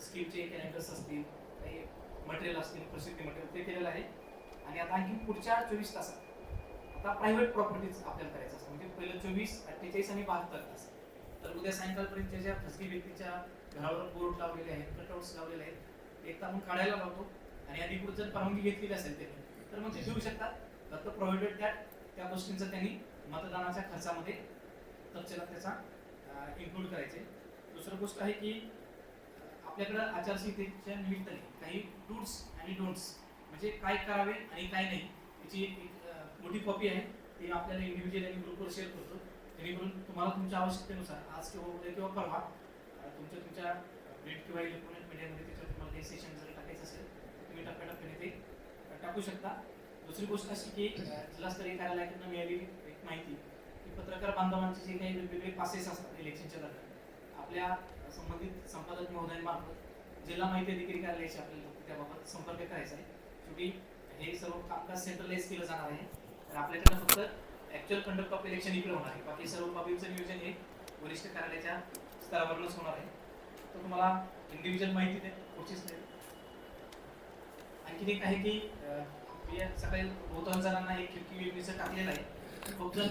स्कीमचे calendars असतील काही material असतील प्रसिद्धी मटेरियल ते केलेलं आहे. आणि आता आणखी पुढच्या चोवीस तासात आता प्रायव्हेट प्रॉपर्टीज आपल्याला करायचं असतं. म्हणजे पहिलं चोवीस अठ्ठेचाळीस आणि बहात्तर तास. तर उद्या सायंकाळपर्यंत ज्या खासगी व्यक्तीच्या घरावर बोर्ड लावलेले आहेत कटआउट्स लावलेले आहेत ते एकदा आपण काढायला लावतो. आणि अधिकृत जर परवानगी घेतलेली असेल त्यांनी तर मग ते घेऊ शकतात. फक्त प्रोव्हाइडेड त्या त्या गोष्टींचं त्यांनी मतदानाच्या खर्चामध्ये तपशिलात त्याचा इन्क्लूड करायचे. दुसरं गोष्ट आहे की आपल्याकडं आचारसंहितेच्या निमित्ताने काही डूट्स आणि डोंट्स म्हणजे काय करावे आणि काय नाही याची एक मोठी कॉपी आहे. ती आपल्याला इंडिव्हिज्युअल आणि ग्रुपवर शेअर करतो. जेणेकरून तुम्हाला तुमच्या आवश्यकतेनुसार आज किंवा उद्या किंवा परवा तुमच्या तुमच्या प्रिंट किंवा इलेक्ट्रॉनिक मीडियामध्ये त्याच्यावर तुम्हाला काही सेशन जर टाकायचं असेल तर तुम्ही टप्प्याटप्प्याने ते टाकू शकता. दुसरी गोष्ट अशी की जिल्हास्तरीय कार्यालयाकडून मिळालेली एक माहिती की पत्रकार बांधवांचे जे काही वेगवेगळे पासेस असतात इलेक्शनच्या दरम्यान आपल्या संबंधित संपादक महोदयांमार्फत जिल्हा माहिती अधिकारी कार्यालयाशी आपल्याला त्याबाबत संपर्क करायचा आहे. शेवटी हे सर्व कामकाज सेंट्रलाइज केलं जाणार आहे. तर आपल्याकडे फक्त ऍक्च्युअल कंडक्ट ऑफ इलेक्शन इकडे होणार आहे. बाकी सर्व बाबींचं नियोजन हे वरिष्ठ कार्यालयाच्या स्तरावरूनच होणार आहे. तर तुम्हाला इंडिव्हिज्युअल माहिती दे पुढची slide. आणखीन एक आहे की मी सकाळी बहुतांश जणांना एक खिडकी योजनेचं टाकलेलं आहे. खूप जण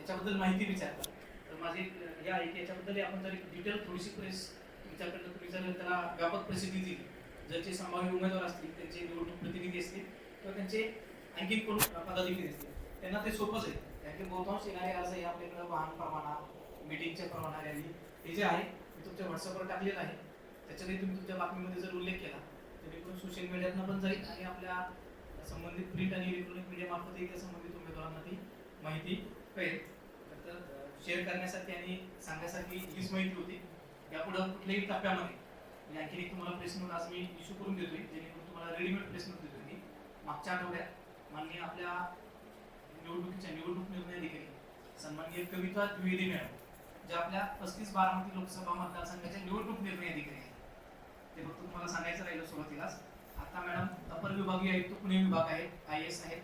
याच्याबद्दल माहिती विचारतात. माझी हे आहे की याच्याबद्दल आपण जर डिटेल थोडीशी प्रेस तुमच्याकडनं तुम्ही जर त्याला व्यापक प्रसिद्धी दिली जर जे संभाव्य उमेदवार असतील त्यांचे निवडणूक प्रतिनिधी असतील किंवा त्यांचे आणखी कोण पदाधिकारी असतील त्यांना ते सोपंच आहे. कारण की बहुतांश येणारे अर्ज हे आपल्याकडे वाहन परवाना मीटिंगच्या परवाना रॅली हे जे आहे ते तुमच्या व्हॉट्सअपवर टाकलेलं आहे. त्याच्यातही तुम्ही तुमच्या बातमीमध्ये जर उल्लेख केला जेणेकरून सोशल मीडियातनं पण जाईल आणि आपल्या संबंधित प्रिंट आणि इलेक्ट्रॉनिक मीडियामार्फतही त्या संबंधित उमेदवारांना ती माहिती कळेल शेअर करण्यासाठी आणि सांगण्यासाठी हीच माहिती होती. यापुढे कुठल्याही टप्प्यामध्ये म्हणजे आणखी एक तुम्हाला प्रेस म्हणून आज मी इश्यू करून देतोय जेणेकरून तुम्हाला रेडीमेड प्रेस नोट देतोय मी मागच्या आठवड्यात माननीय आपल्या निवडणुकीच्या निवडणूक निर्णय अधिकारी सन्माननीय कविता द्विवेदी मॅडम जे आपल्या पस्तीस बारामती लोकसभा मतदारसंघाच्या निवडणूक निर्णय अधिकारी आहेत. ते फक्त तुम्हाला सांगायचं राहिलं सुरुवातीलाच. आता मॅडम अपर विभागीय आयुक्त पुणे विभाग आहेत आय एस आहेत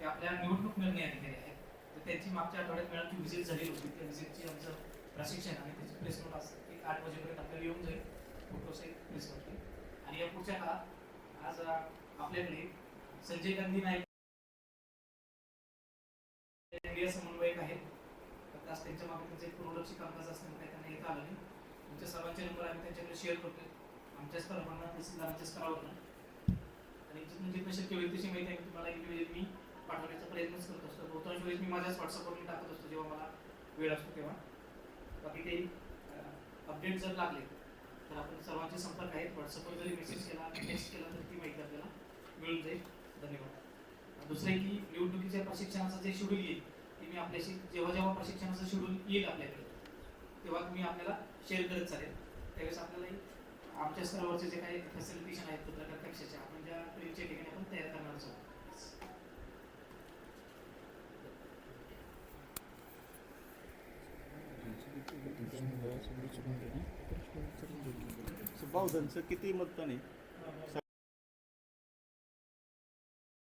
ते आपल्या निवडणूक निर्णय अधिकारी आहेत. तर त्यांची मागच्या आठवड्यात मॅडमची व्हिजिट झाली होती. त्या व्हिजिटची आमचं प्रशिक्षण आणि त्याची प्रेस नोट असते एक आठ वाजेपर्यंत आपल्याला येऊन जाईल. फोटोस एक प्रेस आणि या पुढच्या काळात आज आपल्याकडे संजय गांधी नाईक इंडिया समन्वयक आहेत. आज त्यांच्या मागे त्यांचं एक कामकाज असल्यामुळे त्यांना येता आलं नाही. तुमच्या सर्वांचे नंबर आम्ही त्यांच्याकडे शेअर करतोय. आमच्या स्तरावरनं तहसीलदारांच्या स्तरावरनं आणि जिथून जिथं शक्य होईल तशी माहिती आहे तुम्हाला इंडिव्हिज्युअल मी पाठवण्याचा प्रयत्नच करत असतो. बहुतांश वेळेस मी माझ्याच व्हॉट्सअपवर टाकत असतो जेव्हा मला वेळ असतो तेव्हा. बाकी काही अपडेट जर लागले तर आपण सर्वांचे संपर्क आहेत. व्हॉट्सअपवर जरी मेसेज केला टेक्स्ट केला तर ती माहिती आपल्याला मिळून जाईल. धन्यवाद. दुसरं की निवडणुकीच्या प्रशिक्षणाचं जे शेड्यूल येईल ते मी आपल्याशी जेव्हा जेव्हा प्रशिक्षणाचं शेड्यूल येईल आपल्याकडे तेव्हा तुम्ही आपल्याला शेअर करत चालेल. त्यावेळेस आपल्याला आमच्या स्तरावरचे जे काही फॅसिलिटेशन आहेत पत्रकार कक्षाच्या आपण ज्या प्रिंटच्या ठिकाणी आपण तयार करणार आहोत. बावधनचं किती मतदान आहे?